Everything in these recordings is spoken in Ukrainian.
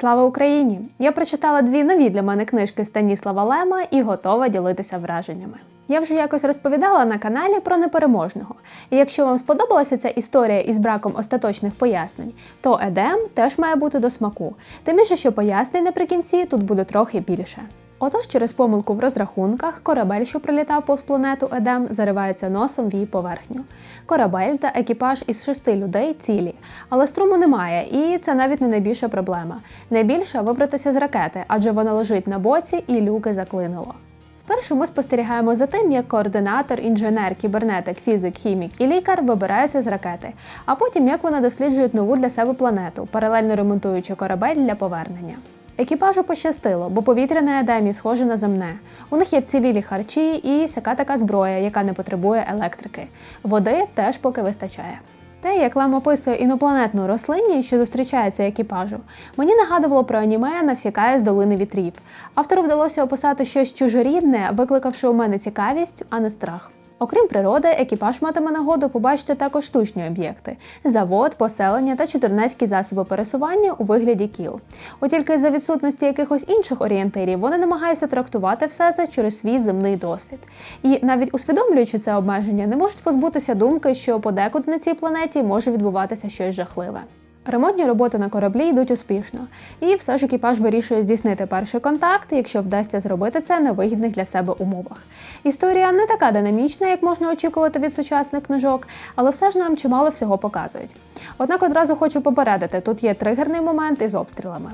Слава Україні! Я прочитала дві нові для мене книжки Станіслава Лема і готова ділитися враженнями. Я вже якось розповідала на каналі про непереможного. І якщо вам сподобалася ця історія із браком остаточних пояснень, то Едем теж має бути до смаку. Тим більше, що пояснень наприкінці тут буде трохи більше. Отож, через помилку в розрахунках, корабель, що прилітав повз планету Едем, заривається носом в її поверхню. Корабель та екіпаж із шести людей цілі, але струму немає, і це навіть не найбільша проблема. Найбільша вибратися з ракети, адже вона лежить на боці і люки заклинило. Спершу ми спостерігаємо за тим, як координатор, інженер, кібернетик, фізик, хімік і лікар вибираються з ракети, а потім як вони досліджують нову для себе планету, паралельно ремонтуючи корабель для повернення. Екіпажу пощастило, бо повітря на Едемі схоже на земне. У них є вцілілі харчі і сяка така зброя, яка не потребує електрики. Води теж поки вистачає. Те, як Лем описує інопланетну рослинність, що зустрічається екіпажу, мені нагадувало про аніме Навсікає з долини вітрів. Автору вдалося описати щось чужорідне, викликавши у мене цікавість, а не страх. Окрім природи, екіпаж матиме нагоду побачити також штучні об'єкти: завод, поселення та чудернацькі засоби пересування у вигляді кіл. От тільки за відсутності якихось інших орієнтирів вони намагаються трактувати все це через свій земний досвід. І навіть усвідомлюючи це обмеження, не можуть позбутися думки, що подекуди на цій планеті може відбуватися щось жахливе. Ремонтні роботи на кораблі йдуть успішно, і все ж екіпаж вирішує здійснити перший контакт, якщо вдасться зробити це на вигідних для себе умовах. Історія не така динамічна, як можна очікувати від сучасних книжок, але все ж нам чимало всього показують. Однак одразу хочу попередити: тут є тригерний момент із обстрілами.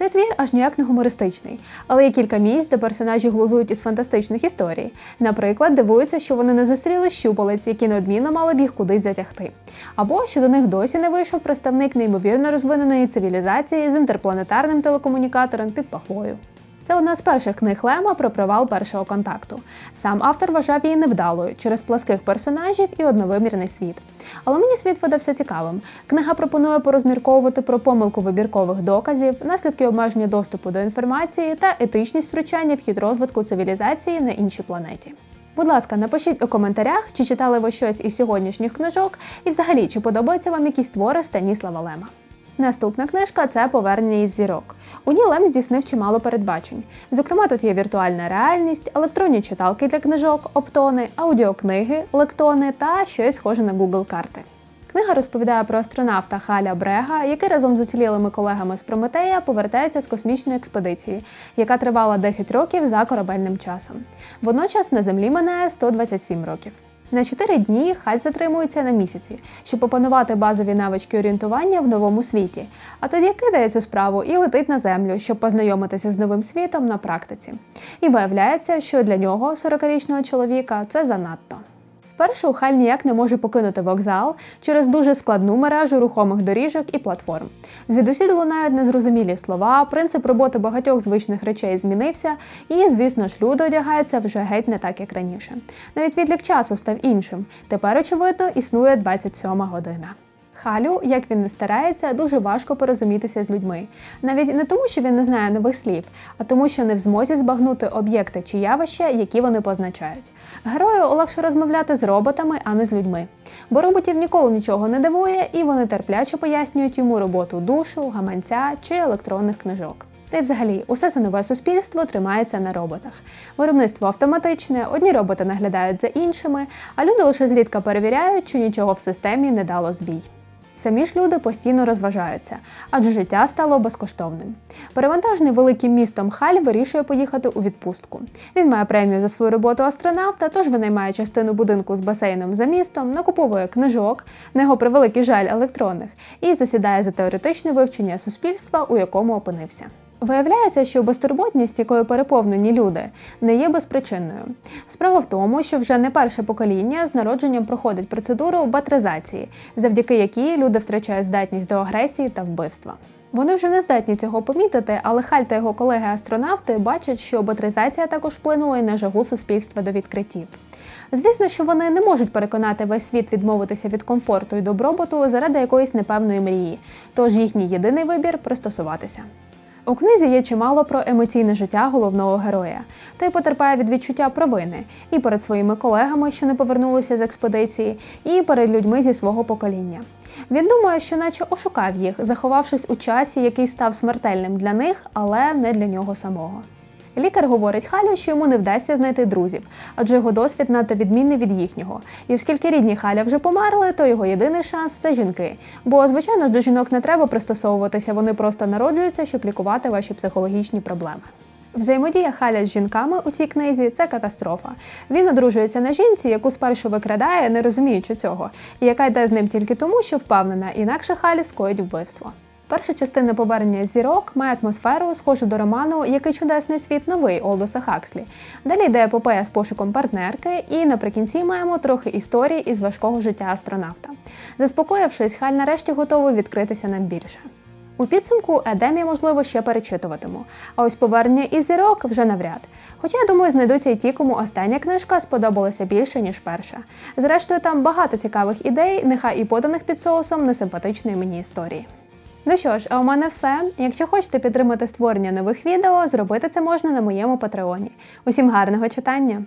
Цей твір аж ніяк не гумористичний, але є кілька місць, де персонажі глузують із фантастичних історій. Наприклад, дивуються, що вони не зустріли щупалець, які неодмінно мали б їх кудись затягти. Або що до них досі не вийшов представник неймовірно розвиненої цивілізації з інтерпланетарним телекомунікатором під пахвою. Це одна з перших книг Лема про провал першого контакту. Сам автор вважав її невдалою через пласких персонажів і одновимірний світ. Але мені світ видався цікавим. Книга пропонує порозмірковувати про помилку вибіркових доказів, наслідки обмеження доступу до інформації та етичність втручання в хід розвитку цивілізації на іншій планеті. Будь ласка, напишіть у коментарях, чи читали ви щось із сьогоднішніх книжок, і взагалі чи подобаються вам якісь твори Станіслава Лема. Наступна книжка це Повернення із зірок. У ній Лем здійснив чимало передбачень. Зокрема, тут є віртуальна реальність, електронні читалки для книжок, оптони, аудіокниги, лектони та щось схоже на Google карти. Книга розповідає про астронавта Халя Брега, який разом з уцілілими колегами з Прометея повертається з космічної експедиції, яка тривала 10 років за корабельним часом. Водночас на землі минає 127 років. На 4 дні Халь затримується на місяці, щоб опанувати базові навички орієнтування в новому світі, а тоді кидає цю справу і летить на землю, щоб познайомитися з новим світом на практиці. І виявляється, що для нього, 40-річного чоловіка, це занадто. Спершу Халь ніяк не може покинути вокзал через дуже складну мережу рухомих доріжок і платформ. Звідусіль лунають незрозумілі слова, принцип роботи багатьох звичних речей змінився, і, звісно ж, люди одягаються вже геть не так, як раніше. Навіть відлік часу став іншим. Тепер, очевидно, існує 27 година. Халю, як він не старається, дуже важко порозумітися з людьми. Навіть не тому, що він не знає нових слів, а тому, що не в змозі збагнути об'єкти чи явища, які вони позначають. Герою легше розмовляти з роботами, а не з людьми. Бо роботів ніколи нічого не дивує, і вони терпляче пояснюють йому роботу душу, гаманця чи електронних книжок. Та й взагалі, усе це нове суспільство тримається на роботах. Виробництво автоматичне, одні роботи наглядають за іншими, а люди лише зрідка перевіряють, чи нічого в системі не дало збій. Самі ж люди постійно розважаються, адже життя стало безкоштовним. Перевантажений великим містом Халь вирішує поїхати у відпустку. Він має премію за свою роботу астронавта, тож винаймає частину будинку з басейном за містом, накуповує книжок, на його превеликий жаль електронних, і засідає за теоретичне вивчення суспільства, у якому опинився. Виявляється, що безтурботність, якою переповнені люди, не є безпричинною. Справа в тому, що вже не перше покоління з народженням проходить процедуру батризації, завдяки якій люди втрачають здатність до агресії та вбивства. Вони вже не здатні цього помітити, але Халь та його колеги-астронавти бачать, що батризація також вплинула і на жагу суспільства до відкриттів. Звісно, що вони не можуть переконати весь світ відмовитися від комфорту і добробуту заради якоїсь непевної мрії, тож їхній єдиний вибір пристосуватися. У книзі є чимало про емоційне життя головного героя. Той потерпає від відчуття провини і перед своїми колегами, що не повернулися з експедиції, і перед людьми зі свого покоління. Він думає, що наче ошукав їх, заховавшись у часі, який став смертельним для них, але не для нього самого. Лікар говорить Халю, що йому не вдасться знайти друзів, адже його досвід надто відмінний від їхнього. І оскільки рідні Халя вже померли, то його єдиний шанс це жінки. Бо, звичайно, ж, до жінок не треба пристосовуватися, вони просто народжуються, щоб лікувати ваші психологічні проблеми. Взаємодія Халя з жінками у цій книзі це катастрофа. Він одружується на жінці, яку спершу викрадає, не розуміючи цього, і яка йде з ним тільки тому, що впевнена, інакше Халі скоїть вбивство. Перша частина повернення зірок має атмосферу, схожу до роману Який чудесний світ новий Олдоса Хакслі. Далі йде епопея з пошуком партнерки, і наприкінці маємо трохи історії із важкого життя астронавта. Заспокоївшись, Халь нарешті готовий відкритися нам більше. У підсумку Едемі, можливо, ще перечитуватиму. А ось повернення із зірок вже навряд. Хоча, я думаю, знайдуться й ті, кому остання книжка сподобалася більше, ніж перша. Зрештою, там багато цікавих ідей, нехай і поданих під соусом несимпатичної мені історії. Ну що ж, а у мене все. Якщо хочете підтримати створення нових відео, зробити це можна на моєму патреоні. Усім гарного читання!